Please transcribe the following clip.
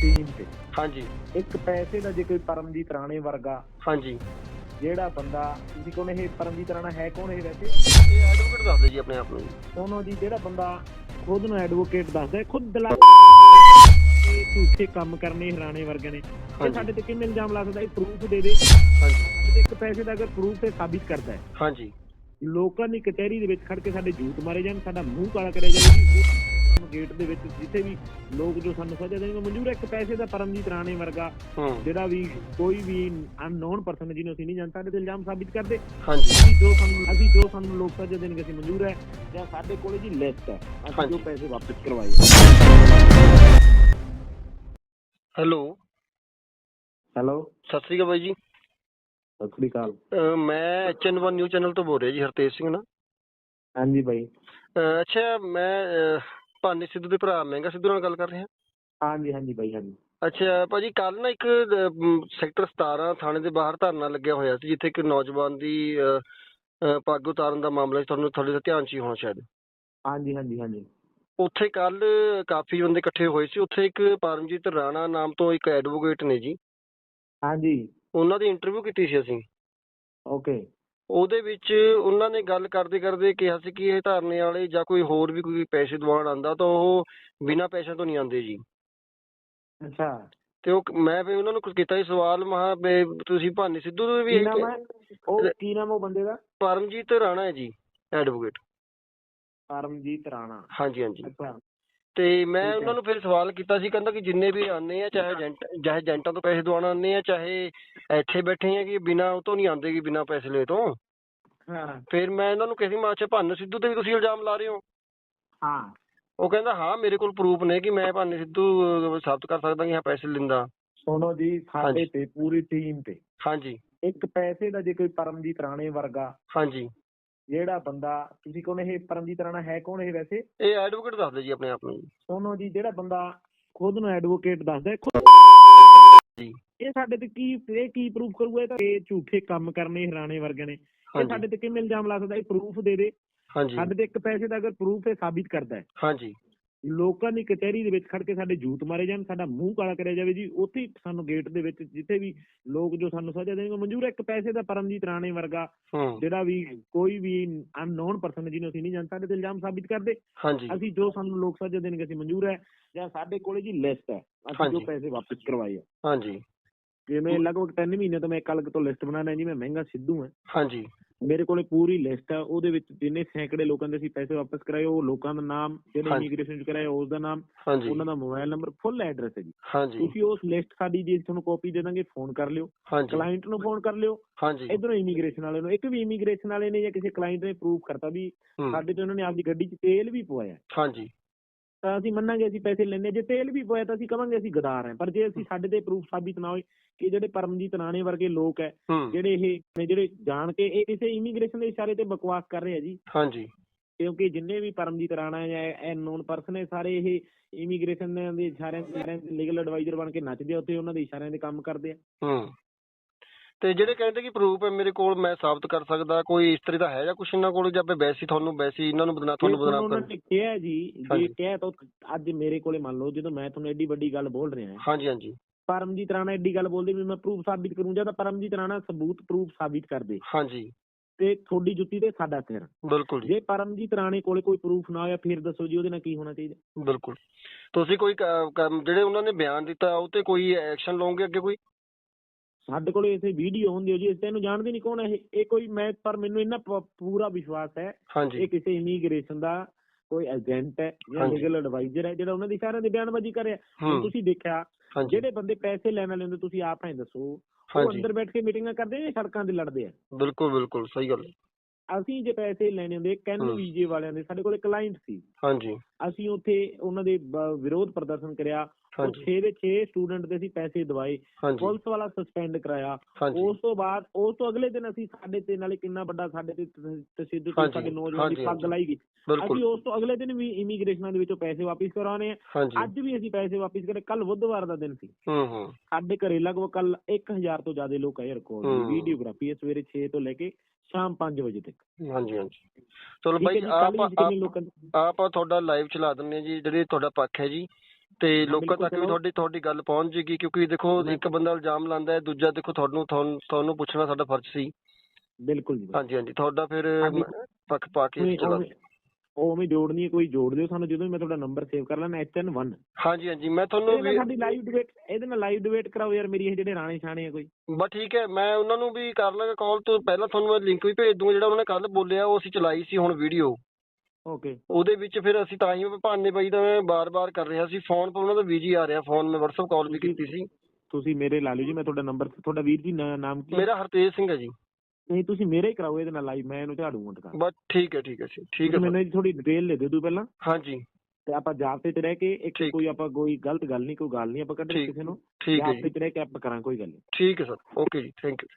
Team ਤੇ। ਹਾਂਜੀ। ਇੱਕ ਪੈਸੇ ਦਾ ਜੇ ਕੋਈ ਪਰਮਜੀਤ ਰਾਣੇ ਵਰਗਾ ਹਾਂਜੀ। ਜਿਹੜਾ ਬੰਦਾ ਤੁਸੀਂ ਕੋਣ ਇਹ ਪਰਮਜੀਤ ਰਾਣਾ ਹੈ ਕੌਣ ਇਹ ਵੈਸੇ? ਇਹ ਐਡਵੋਕੇਟ ਦੱਸਦੇ ਜੀ ਆਪਣੇ ਆਪ ਨੂੰ। ਉਹਨੋਂ ਜੀ ਜਿਹੜਾ ਬੰਦਾ ਖੁਦ ਨੂੰ ਐਡਵੋਕੇਟ ਦੱਸਦਾ ਹੈ ਖੁਦ ਦਲਾਲ ਇਹ ਝੂਠੇ ਕੰਮ ਕਰਨੇ ਰਾਣੇ ਵਰਗੇ ਨੇ। ਇਹ ਹਾਂਜੀ। ਸਾਡੇ ਤੇ ਕਿੰਨੇ ਇਲਜ਼ਾਮ ਲਾ ਸਕਦਾ ਇਹ ਪ੍ਰੂਫ ਦੇ ਦੇ। ਹਾਂਜੀ। ਸਾਡੇ ਤੇ ਇੱਕ ਪੈਸੇ ਦਾ ਅਗਰ ਪ੍ਰੂਫ ਤੇ ਸਾਬਿਤ ਕਰਦਾ ਹੈ। ਹਾਂਜੀ। ਲੋਕਾਂ ਦੀ ਕਚਹਿਰੀ ਦੇ ਵਿੱਚ ਖੜ ਕੇ ਸਾਡੇ ਜੂਤ ਮਾਰੇ ਜਾਣ ਸਾਡਾ ਮੂੰਹ ਕਾਲਾ ਕਰਿਆ ਜਾਵੇ ਜੀ। ਗੇਟ ਦੇ ਵਿੱਚ ਜਿੱਥੇ ਵੀ ਲੋਕ ਜੋ ਸਾਨੂੰ ਸਜ਼ਾ ਦੇਣਗੇ ਮਨਜ਼ੂਰ ਹੈ ਇੱਕ ਪੈਸੇ ਦਾ ਪਰਮਜੀਤ ਰਾਣੇ ਵਰਗਾ ਜਿਹੜਾ ਵੀ ਕੋਈ ਵੀ ਅਨਨੋਨ ਪਰਸਨ ਜਿਹਨੂੰ ਅਸੀਂ ਨਹੀਂ ਜਾਣਦੇ ਤੇ ਇਲਜ਼ਾਮ ਸਾਬਿਤ ਕਰਦੇ। ਹਾਂਜੀ। ਜੋ ਸਾਨੂੰ ਅਸੀਂ ਜੋ ਸਾਨੂੰ ਲੋਕ ਸਜ਼ਾ ਦੇਣਗੇ ਅਸੀਂ ਮਨਜ਼ੂਰ ਹੈ। ਜਾਂ ਸਾਡੇ ਕੋਲੇ ਜੀ ਲਿਸਟ ਹੈ। ਅਸੀਂ। ਜੋ ਪੈਸੇ ਵਾਪਸ ਕਰਵਾਏ ਹੈਲੋ। ਹੈਲੋ। ਸਤਿ ਸ਼੍ਰੀ ਅਕਾਲ ਬਾਈ ਜੀ। ਸਤਿ ਸ੍ਰੀ ਅਕਾਲ। ਮੈਂ ਐਚਐਨ1 ਨਿਊਜ਼ ਚੈਨਲ ਤੋਂ ਬੋਲ ਰਿਹਾ ਜੀ ਹਰਤੇਜ ਸਿੰਘ ਨਾ। ਹਾਂਜੀ ਬਾਈ। ਅੱਛਾ ਮੈਂ ਭਾਨੀ ਸਿੱਧੂ ਦੇ ਭਰਾ ਮਹਿੰਗਾ ਸਿੱਧੂ ਨਾਲ ਗੱਲ ਕਰ ਰਿਹਾ ਹਾਂਜੀ ਹਾਂਜੀ ਬਾਈ ਹਾਂਜੀ। ਅੱਛਾ ਭਾਜੀ ਕੱਲ ਨਾ ਇੱਕ ਸੈਕਟਰ 17 ਥਾਣੇ ਦੇ ਬਾਹਰ ਧਰਨਾ ਲੱਗਿਆ ਹੋਇਆ ਸੀ ਜਿੱਥੇ ਇੱਕ ਨੌਜਵਾਨ ਦੀ ਪੱਗ ਉਤਾਰਨ ਦਾ ਮਾਮਲਾ ਸੀ ਤੁਹਾਨੂੰ ਤੁਹਾਡੇ ਦਾ ਧਿਆਨ 'ਚ ਹੀ ਹੋਣਾ ਸ਼ਾਇਦ। ਹਾਂਜੀ ਹਾਂਜੀ ਹਾਂਜੀ। ਉੱਥੇ ਕੱਲ ਕਾਫੀ ਬੰਦੇ ਇਕੱਠੇ ਹੋਏ ਸੀ ਉੱਥੇ ਇੱਕ ਪਰਮਜੀਤ ਰਾਣਾ ਨਾਮ ਤੋਂ ਇੱਕ ਐਡਵੋਕੇਟ ਨੇ ਜੀ। ਹਾਂਜੀ। ਉਹਨਾਂ ਦੀ ਇੰਟਰਵਿਊ ਕੀਤੀ ਸੀ ਅਸੀਂ। ਓਕੇ। ਉਹਦੇ ਵਿੱਚ ਉਹਨਾਂ ਨੇ ਗੱਲ ਕਰਦੇ ਕਰਦੇ ਕਿਹਾ ਸੀ ਕਿ ਇਹ ਧਰਨੇ ਵਾਲੇ ਜਾਂ ਕੋਈ ਹੋਰ ਵੀ ਕੋਈ ਪੈਸੇ ਦਿਵਾਉਣ ਆਂਦਾ ਤਾਂ ਉਹ ਬਿਨਾਂ ਪੈਸਿਆਂ ਤੋਂ ਨਹੀਂ ਆਉਂਦੇ ਜੀ। ਅੱਛਾ। ਤੇ ਉਹ ਮੈਂ ਵੀ ਉਹਨਾਂ ਨੂੰ ਕੁਝ ਕੀਤਾ ਸੀ ਸਵਾਲ ਮਹਾ ਤੁਸੀਂ ਭਾਨੀ ਸਿੱਧੂ ਦੇ ਵੀ ਕੀ ਇਹ ਨਾਮ ਹੈ? ਉਹ ਕੀ ਨਾਮ ਉਹ ਬੰਦੇ ਦਾ? ਪਰਮਜੀਤ ਰਾਣਾ ਹੈ ਜੀ ਐਡਵੋਕੇਟ। ਪਰਮਜੀਤ ਰਾਣਾ। ਹਾਂਜੀ ਹਾਂਜੀ। ਅੱਛਾ। ਤੇ ਮੈਂ। ਉਹਨਾਂ ਨੂੰ ਫਿਰ ਸਵਾਲ ਕੀਤਾ ਸੀ ਕਹਿੰਦਾ ਕਿ ਜਿੰਨੇ ਵੀ ਆਉਂਦੇ ਆ ਚਾਹੇ ਏਜੰਟ ਚਾਹੇ ਏਜੰਟਾਂ ਤੋਂ ਪੈਸੇ ਦਵਾਉਣ ਆਉਂਦੇ ਆ ਚਾਹੇ ਇੱਥੇ ਬੈਠੇ ਆ ਕਿ ਬਿਨਾਂ ਉਹ ਤੋਂ ਨਹੀਂ ਆਉਂਦੇ ਕਿ ਬਿਨਾਂ ਪੈਸੇ ਲਏ ਤੋਂ। ਹਾਂ। ਫਿਰ ਮੈਂ ਇਹਨਾਂ ਨੂੰ ਕਿਹਾ ਸੀ ਮੈਂ ਅੱਛਾ ਭਾਨ ਸਿੱਧੂ ਤੇ ਵੀ ਤੁਸੀਂ ਇਲਜ਼ਾਮ ਲਾ ਰਹੇ ਹੋ। ਹਾਂ। ਉਹ ਕਹਿੰਦਾ ਹਾਂ ਮੇਰੇ ਕੋਲ ਪ੍ਰੂਫ ਨੇ ਕਿ ਮੈਂ ਭਾਨ ਸਿੱਧੂ ਸਾਬਤ ਕਰ ਸਕਦਾ ਕਿ ਹਾਂ ਪੈਸੇ ਲੈਂਦਾ। ਸੁਣੋ ਜੀ ਸਾਡੇ। ਤੇ ਪੂਰੀ ਟੀਮ ਤੇ। ਹਾਂਜੀ। ਇੱਕ ਪੈਸੇ ਦਾ ਜੇ ਕੋਈ ਪਰਮਜੀਤ ਰਾਣੇ ਵਰਗਾ ਹਾਂਜੀ। ਜਿਹੜਾ ਬੰਦਾ ਤੁਸੀਂ ਕੋਣ ਇਹ ਪਰਮਜੀਤ ਰਾਣਾ ਹੈ ਕੌਣ ਇਹ ਵੈਸੇ? ਇਹ ਐਡਵੋਕੇਟ ਦੱਸਦੇ ਜੀ ਆਪਣੇ ਆਪ ਨੂੰ ਜੀ। ਸੁਣੋ ਜੀ ਜਿਹੜਾ ਬੰਦਾ ਖੁਦ ਨੂੰ ਐਡਵੋਕੇਟ ਦੱਸਦਾ ਹੈ ਖੁਦ ਜੀ। ਇਹ ਸਾਡੇ ਤੇ ਕੀ ਇਹ ਕੀ ਪ੍ਰੂਫ ਕਰੂਗਾ ਇਹ ਤਾਂ? ਇਹ ਝੂਠੇ ਕੰਮ ਕਰਨੇ ਰਾਣੇ ਵਰਗੇ ਨੇ। ਇਹ ਸਾਡੇ ਹਾਂਜੀ ਤੇ ਕਿਵੇਂ ਇਲਜ਼ਾਮ ਲਾ ਸਕਦਾ? ਇਹ ਪ੍ਰੂਫ ਦੇ ਦੇ। ਹਾਂਜੀ। ਸਾਡੇ ਤੇ ਇੱਕ ਪੈਸੇ ਦਾ ਅਗਰ ਪ੍ਰੂਫ ਹੈ ਸਾਬਿਤ ਕਰਦਾ ਹੈ। ਹਾਂਜੀ। ਲੋਕਾਂ ਦੀ ਕਚਹਿਰੀ ਦੇ ਵਿੱਚ ਖੜ ਕੇ ਸਾਡੇ ਜੂਤ ਮਾਰੇ ਜਾਣ ਸਾਡਾ ਮੂੰਹ ਕਾਲਾ ਕਰਿਆ ਜਾਵੇ ਜੀ ਉੱਥੇ ਸਾਨੂੰ ਗੇਟ ਦੇ ਵਿੱਚ ਜਿੱਥੇ ਵੀ ਲੋਕ ਜੋ ਸਾਨੂੰ ਸਜ਼ਾ ਦੇਣਗੇ ਮਨਜ਼ੂਰ ਇੱਕ ਪੈਸੇ ਦਾ ਪਰਮਜੀਤ ਰਾਣੇ ਵਰਗਾ ਜਿਹੜਾ ਵੀ ਕੋਈ ਵੀ ਅਨਨੋਨ ਪਰਸਨ ਜਿਹਨੂੰ ਅਸੀਂ ਨਹੀਂ ਜਾਣਦੇ ਸਾਡੇ ਤੇ ਇਲਜ਼ਾਮ ਸਾਬਿਤ ਕਰਦੇ। ਅਸੀਂ ਜੋ ਸਾਨੂੰ ਲੋਕ ਸਜ਼ਾ ਦੇਣਗੇ ਅਸੀਂ ਮਨਜ਼ੂਰ ਹੈ। ਜਾਂ ਸਾਡੇ ਕੋਲੇ ਜੀ ਲਿਸਟ ਹੈ ਅਸੀਂ ਜੋ। ਪੈਸੇ ਵਾਪਸ ਕਰਵਾਏ ਆ। ਹਾਂਜੀ। ਜਿਵੇਂ ਲਗਭਗ 3 ਮਹੀਨੇ ਤੋਂ ਮੈਂ ਇੱਕ ਅਲੱਗ ਤੋਂ ਲਿਸਟ ਬਣਾਉਣਾ ਜੀ ਮੈਂ ਮਹਿੰਗਾ ਸਿੱਧੂ ਹਾਂ। ਹਾਂਜੀ। ਮੇਰੇ ਕੋਲੇ ਪੂਰੀ ਲਿਸਟ ਆ ਉਹਦੇ ਵਿੱਚ ਜਿੰਨੇ ਸੈਂਕੜੇ ਲੋਕਾਂ ਦੇ ਅਸੀਂ ਪੈਸੇ ਵਾਪਸ ਕਰਾਏ ਉਹ ਲੋਕਾਂ ਦਾ ਨਾਮ ਜਿਹੜੇ। ਇਮੀਗ੍ਰੇਸ਼ਨ ਚ ਕਰਾਏ ਉਸ ਦਾ ਨਾਮ ਉਹਨਾਂ ਦਾ ਮੋਬਾਈਲ ਨੰਬਰ ਫੁੱਲ ਐਡਰੈਸ ਹੈ ਜੀ। ਤੁਸੀਂ ਉਸ ਲਿਸਟ ਸਾਡੀ ਜੇ ਤੁਹਾਨੂੰ ਕਾਪੀ ਦੇ ਦਾਂਗੇ ਫੋਨ ਕਰ ਲਿਓ। ਕਲਾਇੰਟ ਨੂੰ ਫੋਨ ਕਰ ਲਿਓ। ਇਧਰੋਂ ਇਮੀਗ੍ਰੇਸ਼ਨ ਵਾਲੇ ਨੂੰ ਇੱਕ ਵੀ ਇਮੀਗ੍ਰੇਸ਼ਨ ਵਾਲੇ ਨੇ ਜਾਂ ਕਿਸੇ ਕਲਾਇੰਟ ਨੇ ਪ੍ਰੂਫ ਕਰਤਾ ਵੀ ਸਾਡੇ ਤੇ ਉਹਨਾਂ ਨੇ ਆਪਦੀ ਗੱਡੀ 'ਚ ਤੇਲ ਵੀ ਪਵਾਇਆ। ਹਾਂਜੀ। ਅਸੀਂ ਮੰਨਾਂਗੇ ਅਸੀਂ ਪੈਸੇ ਲੈਣੇ ਜੇ ਤੇਲ ਵੀ ਪਵਾਇਆ ਤਾਂ ਅਸੀਂ ਕਵਾਂਗੇ ਅਸੀਂ ਗਦਾਰ ਹਾਂ। ਪਰ ਜੇ ਅਸੀਂ ਸਾਡੇ ਤੇ ਪ੍ਰੂਫ ਸਾਬਿਤ ਨਾ ਹੋਏ ਕਿ ਜਿਹੜੇ ਪਰਮਜੀਤ ਰਾਣੇ ਵਰਗੇ ਲੋਕ ਹੈ ਜਿਹੜੇ ਇਹ ਨੇ ਜਿਹੜੇ ਜਾਣ ਕੇ ਇਹ ਕਿਸੇ ਇਮੀਗ੍ਰੇਸ਼ਨ ਦੇ ਇਸ਼ਾਰੇ ਤੇ ਬਕਵਾਸ ਕਰ ਰਹੇ ਆ ਜੀ। ਹਾਂਜੀ। ਕਿਉਂਕਿ ਜਿੰਨੇ ਵੀ ਪਰਮਜੀਤ ਰਾਣਾ ਜਾਂ ਇਹ ਨੋਨ ਪਰਸਨ ਹੈ ਸਾਰੇ ਇਹ ਇਮੀਗ੍ਰੇਸ਼ਨ ਦੇ ਇਸ਼ਾਰਿਆਂ ਤੇ ਲੀਗਲ ਐਡਵਾਈਜ਼ਰ ਬਣ ਕੇ ਨੱਚਦੇ ਉੱਥੇ ਉਹਨਾਂ ਦੇ ਇਸ਼ਾਰਿਆਂ ਤੇ ਕੰਮ ਕਰਦੇ ਆ। ਹੂੰ। ਤੇ ਜਿਹੜੇ ਕਹਿੰਦੇ ਕਿ ਪ੍ਰੂਫ ਹੈ ਮੇਰੇ ਕੋਲ ਮੈਂ ਸਾਬਤ ਕਰ ਸਕਦਾ ਕੋਈ ਇਸ ਤਰ੍ਹਾਂ ਦਾ ਹੈ ਜਾਂ ਕੁਛ ਇਹਨਾਂ ਕੋਲ ਜਾਂ ਵੈਸੀ ਤੁਹਾਨੂੰ ਵੈਸੀ ਇਹਨਾਂ ਨੂੰ ਬਦਨਾ ਤੁਹਾਨੂੰ ਬਦਨਾਮ ਉਹਨਾਂ ਕਰ ਨੇ ਕਿਹਾ ਜੀ ਜੇ। ਕਿਹਾ ਤਾਂ ਅੱਜ ਮੇਰੇ ਕੋਲੇ ਮੰਨ ਲਓ ਜਦੋਂ ਮੈਂ ਤੁਹਾਨੂੰ ਐਡੀ ਵੱਡੀ ਗੱਲ ਬੋਲ ਰਿਹਾ ਹਾਂ। ਹਾਂਜੀ ਹਾਂਜੀ। ਪਰਮਜੀਤ ਰਾਣਾ ਐਡੀ ਗੱਲ ਬੋਲਦੇ ਵੀ ਮੈਂ ਪ੍ਰੂਫ ਸਾਬਿਤ ਕਰੂੰ ਜਾਂ ਤਾਂ ਪਰਮਜੀਤ ਰਾਣਾ ਸਬੂਤ ਪ੍ਰੂਫ ਸਾਬਿਤ ਕਰਦੇ ਹਾਂਜੀ। ਤੇ ਤੁਹਾਡੀ ਜੁੱਤੀ ਤੇ ਸਾਡਾ ਸਿਰ। ਬਿਲਕੁਲ ਜੀ। ਜੇ ਪਰਮਜੀਤ ਰਾਣੇ ਕੋਲੇ ਕੋਈ ਪ੍ਰੂਫ ਨਾ ਹੋਇਆ ਫਿਰ ਦੱਸੋ ਜੀ ਉਹਦੇ ਨਾਲ ਕੀ ਹੋਣਾ ਚਾਹੀਦਾ? ਬਿਲਕੁਲ। ਤੁਸੀਂ ਕੋਈ ਜਿਹੜੇ ਉਹਨਾਂ ਨੇ ਬਿਆਨ ਦਿੱਤਾ ਉਹ ਤੇ ਕੋਈ ਐਕਸ਼ਨ ਲਓਗੇ ਅੱਗੇ ਕੋਈ? ਸਾਡੇ ਕੋਲੇ ਇਥੇ ਵੀਡੀਓ ਹੁੰਦੀ ਹੈ ਜੀ ਅਸੀਂ ਤੈਨੂੰ ਜਾਣਦੇ ਨਹੀਂ ਕੌਣ ਹੈ ਇਹ ਇਹ ਕੋਈ ਮੈਂ ਪਰ ਮੈਨੂੰ ਇਹਨਾਂ ਪੂਰਾ ਵਿਸ਼ਵਾਸ ਹੈ ਹਾਂਜੀ। ਇਹ ਕਿਸੇ ਇਮੀਗ੍ਰੇਸ਼ਨ ਦਾ ਕੋਈ ਏਜੰਟ ਹੈ ਜਾਂ ਹਾਂਜੀ। ਲੀਗਲ ਐਡਵਾਈਜ਼ਰ ਹੈ ਜਿਹੜਾ ਉਹਨਾਂ ਦੀ ਸਾਰਿਆਂ ਦੀ ਬਿਆਨਬਾਜ਼ੀ ਕਰਿਆ ਹੁਣ ਹੂੰ। ਤੁਸੀਂ ਦੇਖਿਆ ਹਾਂਜੀ। ਜਿਹੜੇ ਬੰਦੇ ਪੈਸੇ ਲੈਣ ਵਾਲੇ ਹੁੰਦੇ ਤੁਸੀਂ ਆਪ ਐ ਦੱਸੋ ਉਹ ਹਾਂਜੀ। ਅੰਦਰ ਬੈਠ ਕੇ ਮੀਟਿੰਗਾਂ ਕਰਦੇ ਜਾਂ ਸੜਕਾਂ ਤੇ ਲੜਦੇ ਆ? ਬਿਲਕੁਲ ਬਿਲਕੁਲ ਸਹੀ ਗੱਲ ਹੈ। ਅਸੀਂ ਜੇ ਪੈਸੇ ਲੈਣੇ ਹੁੰਦੇ ਕੈਨ। ਵੀਜੇ ਵਾਲਿਆਂ ਦੇ ਸਾਡੇ ਕੋਲੇ ਕਲਾਇੰਟ ਸੀ। ਹਾਂਜੀ। ਅਸੀਂ ਉੱਥੇ ਉਹਨਾਂ ਦੇ ਬ- ਵਿਰੋਧ ਪ੍ਰਦਰਸ਼ਨ ਕਰਿਆ 6 ਦੇ 6 ਸਟੂਡੈਂਟ ਦੇ ਅਸੀਂ ਪੈਸੇ ਦਵਾਏ। ਪੁਲਿਸ ਵਾਲਾ ਸਸਪੈਂਡ ਕਰਾਇਆ। ਉਸ ਤੋਂ ਬਾਅਦ ਉਸ ਤੋਂ ਅਗਲੇ ਦਿਨ ਅਸੀਂ ਸਾਡੇ ਤੇ ਨਾਲੇ ਕਿੰਨਾ ਵੱਡਾ ਸਾਡੇ ਤੇ ਤਸ਼ੱਦਦ ਹਾਂਜੀ, ਸਾਡੇ ਨੌਜਵਾਨ ਦੀ ਪੱਗ ਲਾਈ ਗਈ। ਅਸੀਂ ਉਸ ਤੋਂ ਅਗਲੇ ਦਿਨ ਵੀ ਇਮੀਗ੍ਰੇਸ਼ਨਾਂ ਦੇ ਵਿੱਚੋਂ ਪੈਸੇ ਵਾਪਸ ਕਰਾਉਣੇ ਆ। ਅੱਜ ਵੀ ਅਸੀਂ ਪੈਸੇ ਵਾਪਸ ਕਰੇ। ਕੱਲ ਬੁੱਧਵਾਰ ਦਾ ਦਿਨ ਸੀ। ਹੂੰ ਹੂੰ। ਸਾਡੇ ਘਰੇ ਲਗਭਗ ਕੱਲ 1000 ਤੋਂ ਜ਼ਿਆਦਾ ਲੋਕ ਆਏ ਰਿਕਾਰਡ। ਵੀਡੀਓਗ੍ਰਾਫੀ ਹੈ ਸਵੇਰੇ 6 ਤੋਂ ਲੈ ਕੇ ਸ਼ਾਮ 5 ਵਜੇ ਤੱਕ। ਹਾਂਜੀ ਹਾਂਜੀ। ਚਲੋ ਬਾਈ ਆਪ ਆਪਾਂ ਤੁਹਾਡਾ ਲਾਈਵ ਚਲਾ ਦਿੰਨੇ ਜੀ। ਜਿਹੜੇ ਤੁਹਾਡਾ ਪੱਖ ਹੈ ਜੀ। ਤੇ ਲੋਕਾਂ ਤੱਕ ਵੀ। ਤੁਹਾਡੀ ਤੁਹਾਡੀ ਗੱਲ ਪਹੁੰਚ ਜੇਗੀ ਕਿਉਂਕਿ ਦੇਖੋ ਇੱਕ ਬੰਦਾ ਇਲਜ਼ਾਮ ਲਾਉਂਦਾ ਹੈ ਦੂਜਾ ਦੇਖੋ ਤੁਹਾਨੂੰ ਤੁਹਾਨੂੰ ਤੁਹਾਨੂੰ ਪੁੱਛਣਾ ਸਾਡਾ ਫਰਜ਼ ਸੀ। ਬਿਲਕੁਲ ਜੀ ਹਾਂਜੀ ਹਾਂਜੀ ਤੁਹਾਡਾ ਫਿਰ ਪੱਖ ਪਾ ਕੇ ਚਲਾ ਉਵੇਂ- ਉਵੇਂ ਜੋੜਨੀ ਕੋਈ ਜੋੜ ਦਿਓ ਸਾਨੂੰ ਜਦੋਂ ਵੀ ਮੈਂ ਤੁਹਾਡਾ ਨੰਬਰ ਸੇਵ ਕਰ ਲੈਣਾ HN1 ਹਾਂਜੀ ਹਾਂਜੀ ਮੈਂ ਤੁਹਾਨੂੰ ਵੀ ਸਾਡੀ ਲਾਈਵ ਡਿਬੇਟ ਇਹਦੇ ਨਾਲ ਲਾਈਵ ਡਿਬੇਟ ਕਰਾਓ ਯਾਰ ਮੇਰੀ ਇਹ ਜਿਹੜੇ ਰਾਣੇ ਛਾਣੇ ਆ ਕੋਈ। ਬਸ ਠੀਕ ਹੈ ਮੈਂ ਉਹਨਾਂ ਨੂੰ ਵੀ ਕਰ ਲਾਂਗਾ ਕਾਲ ਤੋਂ ਪਹਿਲਾਂ ਤੁਹਾਨੂੰ ਮੈਂ ਲਿੰਕ ਵੀ ਭੇਜ ਦੂੰਗਾ ਜਿਹੜਾ ਉਹਨਾਂ ਨੇ ਕੱਲ ਬੋਲਿਆ ਉਹ ਅਸੀਂ ਚਲਾਈ ਸੀ ਹੁਣ ਵੀਡੀਓ ਓਕੇ ਉਹਦੇ ਵਿੱਚ ਫਿਰ ਅਸੀਂ ਤਾਂ ਹੀ ਭਾਨੇ ਬਾਈ ਦਾ ਮੈਂ ਬਾਰ-ਬਾਰ ਕਰ ਰਿਹਾ ਸੀ। ਫੋਨ ਤੋਂ ਉਹਨਾਂ ਦਾ ਬਿਜ਼ੀ ਆ ਰਿਹਾ। ਫੋਨ ਮੈਂ WhatsApp ਕਾਲ ਵੀ ਕੀਤੀ ਸੀ। ਤੁਸੀਂ ਮੇਰੇ ਲਾ ਲਿਓ ਜੀ ਮੈਂ ਤੁਹਾਡਾ ਨੰਬਰ ਤੁਹਾਡਾ ਵੀਰ ਜੀ ਨਾਮ ਕੀ? ਮੇਰਾ ਹਰਤੇਜ ਸਿੰਘ ਹੈ ਜੀ। ਨਹੀਂ ਤੁਸੀਂ ਮੇਰੇ ਹੀ ਕਰਾਓ ਇਹਦੇ ਨਾਲ ਲਾਈਵ ਮੈਂ ਇਹਨੂੰ ਝਾੜੂਗਾ ਦੁਕਾਨ ਬਸ ਠੀਕ ਹੈ ਠੀਕ ਹੈ ਜੀ ਠੀਕ ਹੈ ਮੈਨੂੰ ਥੋੜੀ ਡਿਟੇਲ ਦੇ ਦਿਓ ਤੂੰ ਪਹਿਲਾਂ। ਹਾਂਜੀ। ਤੇ ਆਪਾਂ ਜਾਬਤੇ ਚ ਰਹਿ ਕੇ ਇੱਕ। ਕੋਈ ਆਪਾਂ ਕੋਈ ਗਲਤ ਗੱਲ ਨਹੀਂ ਕੋਈ ਗੱਲ ਨਹੀਂ ਆਪਾਂ ਕੱਢਣੀ। ਕਿਸੇ ਨੂੰ। ਠੀਕ ਹੈ ਜਾਬਤੇ ਜੀ। ਚ ਰਹਿ ਕੇ ਆਪਾਂ ਕਰਾਂ ਕੋਈ ਗੱਲ ਨਹੀਂ। ਠੀਕ ਹੈ ਸਰ ਓਕੇ ਜੀ ਥੈਂਕ ਯੂ